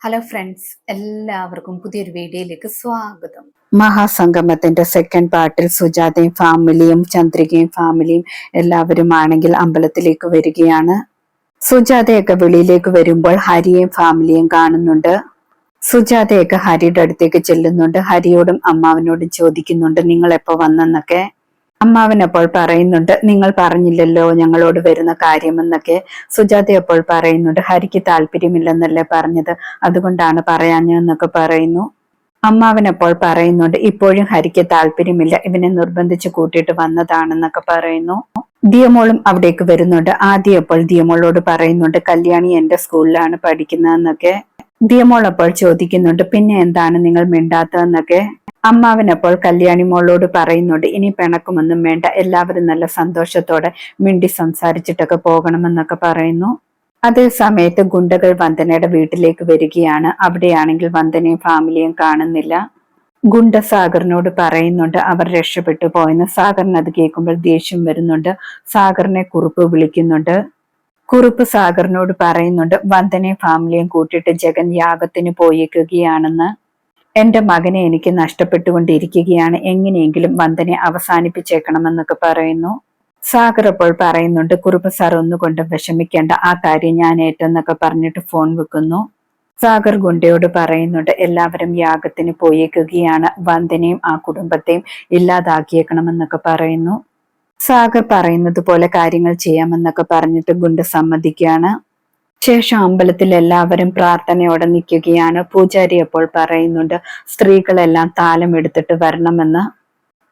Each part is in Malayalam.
ഹലോ ഫ്രണ്ട്സ് എല്ലാവർക്കും പുതിയൊരു വീഡിയോയിലേക്ക് സ്വാഗതം. മഹാസംഗമത്തിന്റെ സെക്കൻഡ് പാർട്ടിൽ സുജാതയും ഫാമിലിയും ചന്ദ്രികയും ഫാമിലിയും എല്ലാവരും ആണെങ്കിൽ അമ്പലത്തിലേക്ക് വരികയാണ്. സുജാതയൊക്കെ വെളിയിലേക്ക് വരുമ്പോൾ ഹരിയും ഫാമിലിയും കാണുന്നുണ്ട്. സുജാതയൊക്കെ ഹരിയുടെ അടുത്തേക്ക് ചെല്ലുന്നുണ്ട്. ഹരിയോടും അമ്മാവനോടും ചോദിക്കുന്നുണ്ട് നിങ്ങൾ എപ്പോ വന്നെന്നൊക്കെ? അമ്മാവൻ അപ്പോൾ പറയുന്നുണ്ട് നിങ്ങൾ പറഞ്ഞില്ലല്ലോ ഞങ്ങളോട് വരുന്ന കാര്യമെന്നൊക്കെ. സുജാത അപ്പോൾ പറയുന്നുണ്ട് ഹരിക്ക് താല്പര്യമില്ലെന്നല്ലേ പറഞ്ഞത് അതുകൊണ്ടാണ് പറയാഞ്ഞെന്നൊക്കെ പറയുന്നു. അമ്മാവൻ അപ്പോൾ പറയുന്നുണ്ട് ഇപ്പോഴും ഹരിക്ക് താല്പര്യമില്ല ഇവനെ നിർബന്ധിച്ച് കൂട്ടിയിട്ട് വന്നതാണെന്നൊക്കെ പറയുന്നു. ദിയമോളും അവിടേക്ക് വരുന്നുണ്ട് ആദ്യം അപ്പോൾ ദിയമോളോട് പറയുന്നുണ്ട് കല്യാണി എന്റെ സ്കൂളിലാണ് പഠിക്കുന്നതെന്നൊക്കെ. ദിയമോൾ അപ്പോൾ ചോദിക്കുന്നുണ്ട് പിന്നെ എന്താണ് നിങ്ങൾ മിണ്ടാത്തതെന്നൊക്കെ? അമ്മാവൻ അപ്പോൾ കല്യാണി മോളോട് പറയുന്നുണ്ട് ഇനി പിണക്കുമൊന്നും വേണ്ട എല്ലാവരും നല്ല സന്തോഷത്തോടെ മിണ്ടി സംസാരിച്ചിട്ടൊക്കെ പോകണമെന്നൊക്കെ പറയുന്നു. അതേ സമയത്ത് ഗുണ്ടകൾ വന്ദനയുടെ വീട്ടിലേക്ക് വരികയാണ്. അവിടെയാണെങ്കിൽ വന്ദനയും ഫാമിലിയും കാണുന്നില്ല. ഗുണ്ട സാഗറിനോട് പറയുന്നുണ്ട് അവർ രക്ഷപ്പെട്ടു പോയെന്ന്. സാഗറിന് അത് കേൾക്കുമ്പോൾ ദേഷ്യം വരുന്നുണ്ട്. സാഗറിനെ കുറുപ്പ് വിളിക്കുന്നുണ്ട്. കുറുപ്പ് സാഗറിനോട് പറയുന്നുണ്ട് വന്ദനയും ഫാമിലിയും കൂട്ടിയിട്ട് ജഗൻ യാഗത്തിന് പോയേക്കുകയാണെന്ന്. എന്റെ മകനെ എനിക്ക് നഷ്ടപ്പെട്ടുകൊണ്ടിരിക്കുകയാണ്. എങ്ങനെയെങ്കിലും വന്ദനെ അവസാനിപ്പിച്ചേക്കണമെന്നൊക്കെ പറയുന്നു. സാഗർ അപ്പോൾ പറയുന്നുണ്ട് കുറുപ്പ് സാർ ഒന്നുകൊണ്ട് വിഷമിക്കേണ്ട ആ കാര്യം ഞാൻ ഏറ്റെന്നൊക്കെ പറഞ്ഞിട്ട് ഫോൺ വെക്കുന്നു. സാഗർ ഗുണ്ടയോട് പറയുന്നുണ്ട് എല്ലാവരും യാഗത്തിന് പോയേക്കുകയാണ്. വന്ദനയും ആ കുടുംബത്തെയും ഇല്ലാതാക്കിയേക്കണമെന്നൊക്കെ പറയുന്നു. സാഗർ പറയുന്നത് പോലെ കാര്യങ്ങൾ ചെയ്യാമെന്നൊക്കെ പറഞ്ഞിട്ട് ഗുണ്ട സമ്മതിക്കുകയാണ്. ശേഷം അമ്പലത്തിൽ എല്ലാവരും പ്രാർത്ഥനയോടെ നിൽക്കുകയാണ്. പൂജാരി അപ്പോൾ പറയുന്നുണ്ട് സ്ത്രീകളെല്ലാം താലം എടുത്തിട്ട് വരണമെന്ന്.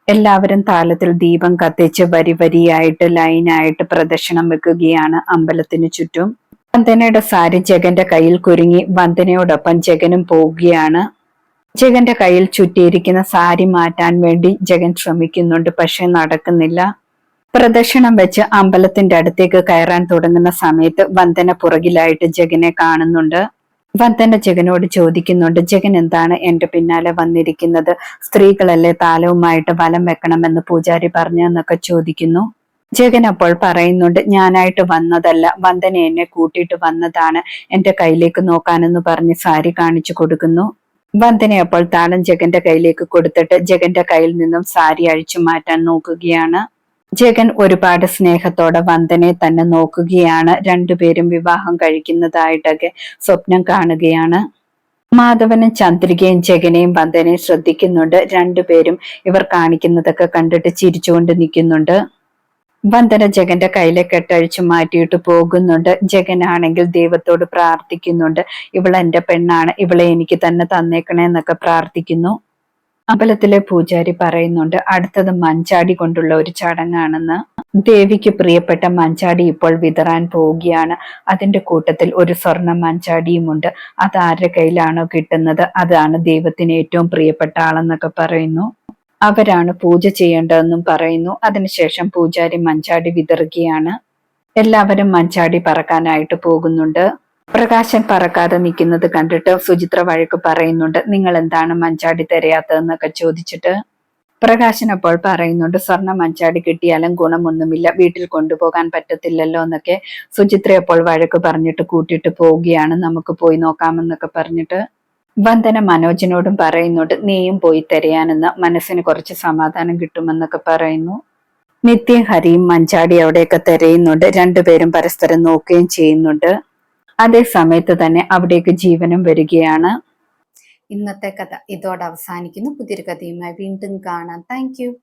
എല്ലാവരും താലത്തിൽ ദീപം കത്തിച്ച് വരി വരിയായിട്ട് ലൈനായിട്ട് പ്രദക്ഷിണം വെക്കുകയാണ് അമ്പലത്തിന് ചുറ്റും. വന്ദനയുടെ സാരി ജഗന്റെ കയ്യിൽ കുരുങ്ങി വന്ദനയോടൊപ്പം ജഗനും പോവുകയാണ്. ജഗന്റെ കയ്യിൽ ചുറ്റിയിരിക്കുന്ന സാരി മാറ്റാൻ വേണ്ടി ജഗൻ ശ്രമിക്കുന്നുണ്ട് പക്ഷെ നടക്കുന്നില്ല. പ്രദക്ഷിണം വെച്ച് അമ്പലത്തിന്റെ അടുത്തേക്ക് കയറാൻ തുടങ്ങുന്ന സമയത്ത് വന്ദന പുറകിലായിട്ട് ജഗനെ കാണുന്നുണ്ട്. വന്ദന ജഗനോട് ചോദിക്കുന്നുണ്ട് ജഗൻ എന്താണ് എന്റെ പിന്നാലെ വന്നിരിക്കുന്നത്? സ്ത്രീകളല്ലേ താലവുമായിട്ട് വലം വെക്കണമെന്ന് പൂജാരി പറഞ്ഞെന്നൊക്കെ ചോദിക്കുന്നു. ജഗൻ അപ്പോൾ പറയുന്നുണ്ട് ഞാനായിട്ട് വന്നതല്ല വന്ദന എന്നെ കൂട്ടിയിട്ട് വന്നതാണ് എന്റെ കയ്യിലേക്ക് നോക്കാനെന്ന് പറഞ്ഞ് സാരി കാണിച്ചു കൊടുക്കുന്നു. വന്ദന അപ്പോൾ താളം ജഗന്റെ കയ്യിലേക്ക് കൊടുത്തിട്ട് ജഗന്റെ കയ്യിൽ നിന്നും സാരി അഴിച്ചു മാറ്റാൻ നോക്കുകയാണ്. ജഗൻ ഒരുപാട് സ്നേഹത്തോടെ വന്ദനെ തന്നെ നോക്കുകയാണ്. രണ്ടുപേരും വിവാഹം കഴിക്കുന്നതായിട്ടൊക്കെ സ്വപ്നം കാണുകയാണ്. മാധവനും ചന്ദ്രികയും ജഗനെയും വന്ദനയും ശ്രദ്ധിക്കുന്നുണ്ട്. രണ്ടുപേരും ഇവർ കാണിക്കുന്നതൊക്കെ കണ്ടിട്ട് ചിരിച്ചുകൊണ്ട് നിൽക്കുന്നുണ്ട്. വന്ദന ജഗന്റെ കയ്യിലെ കെട്ടഴിച്ചു മാറ്റിയിട്ട് പോകുന്നുണ്ട്. ജഗനാണെങ്കിൽ ദൈവത്തോട് പ്രാർത്ഥിക്കുന്നുണ്ട്. ഇവൾ എന്റെ പെണ്ണാണ്. ഇവളെ എനിക്ക് തന്നെ തന്നേക്കണേ എന്നൊക്കെ പ്രാർത്ഥിക്കുന്നു. അമ്പലത്തിലെ പൂജാരി പറയുന്നുണ്ട് അടുത്തത് മഞ്ചാടി കൊണ്ടുള്ള ഒരു ചടങ്ങാണെന്ന്. ദേവിക്ക് പ്രിയപ്പെട്ട മഞ്ചാടി ഇപ്പോൾ വിതറാൻ പോവുകയാണ്. അതിന്റെ കൂട്ടത്തിൽ ഒരു സ്വർണ മഞ്ചാടിയുമുണ്ട്. അത് ആരുടെ കയ്യിലാണോ കിട്ടുന്നത്? അതാണ് ദൈവത്തിന് ഏറ്റവും പ്രിയപ്പെട്ട ആളെന്നൊക്കെ പറയുന്നു. അവരാണ് പൂജ ചെയ്യേണ്ടതെന്നും പറയുന്നു. അതിനുശേഷം പൂജാരി മഞ്ചാടി വിതറുകയാണ്. എല്ലാവരും മഞ്ചാടി പറക്കാനായിട്ട് പോകുന്നുണ്ട്. പ്രകാശൻ പറക്കാതെ നിൽക്കുന്നത് കണ്ടിട്ട് സുചിത്ര വഴക്ക് പറയുന്നുണ്ട്. നിങ്ങൾ എന്താണ് മഞ്ചാടി തിരയാത്തതെന്നൊക്കെ ചോദിച്ചിട്ട് പ്രകാശൻ അപ്പോൾ പറയുന്നുണ്ട് സ്വർണ മഞ്ചാടി കിട്ടിയാലും ഗുണമൊന്നുമില്ല വീട്ടിൽ കൊണ്ടുപോകാൻ പറ്റത്തില്ലല്ലോ എന്നൊക്കെ സുചിത്ര അപ്പോൾ വഴക്ക് പറഞ്ഞിട്ട് കൂട്ടിയിട്ട് പോവുകയാണ്. നമുക്ക് പോയി നോക്കാമെന്നൊക്കെ പറഞ്ഞിട്ട് വന്ദന മനോജിനോടും പറയുന്നുണ്ട് നീയും പോയി തിരയാനെന്ന് മനസ്സിന് കുറച്ച് സമാധാനം കിട്ടുമെന്നൊക്കെ പറയുന്നു. നിത്യം ഹരിയും മഞ്ചാടി അവിടെയൊക്കെ തിരയുന്നുണ്ട്. രണ്ടുപേരും പരസ്പരം നോക്കുകയും ചെയ്യുന്നുണ്ട്. അതേ സമയത്ത് തന്നെ അവിടേക്ക് ജീവനും വരികയാണ്. ഇന്നത്തെ കഥ ഇതോടെ അവസാനിക്കുന്നു. പുതിയൊരു കഥയുമായി വീണ്ടും കാണാം. താങ്ക്